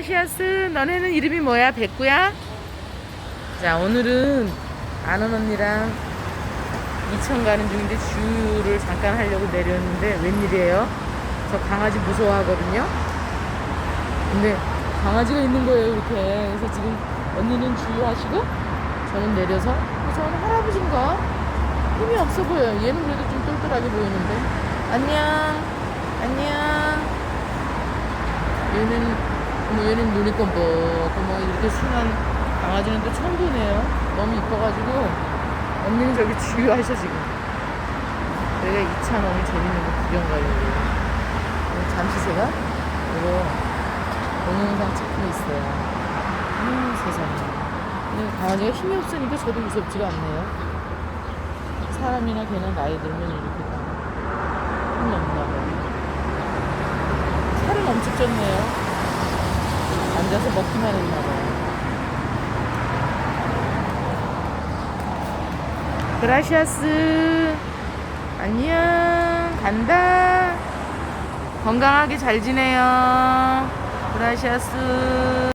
그라시아스 너네는 이름이 뭐야? 백구야? 자 오늘은 아는 언니랑 이천 가는 중인데 주유를 잠깐 하려고 내렸는데 웬일이에요? 저 강아지 무서워하거든요. 근데 강아지가 있는 거예요 이렇게. 그래서 지금 언니는 주유하시고 저는 내려서 어, 저는 할아버지인가? 힘이 없어 보여요. 얘는 그래도 좀 똘똘하게 보이는데. 안녕. 안녕. 얘는 어머 얘는 눈이 껌뻑껌뻑 이렇게 순한 강아지는 또 처음 보네요. 너무 이뻐가지고 언니는 저기 주유하셔 지금. 내가 이차 너무 재밌는 거 구경 가려고. 잠시 제가 이거 동영상 찍고 있어요. 음 세상에. 근데 강아지가 힘이 없으니까 저도 무섭지가 않네요. 사람이나 걔나 나이 들면 이렇게 다 힘이 없나 봐요. 살은 엄청 쪘네요 앉아서 먹기만 했나 봐요. 그라시아스. 안녕. 간다. 건강하게 잘 지내요. 그라시아스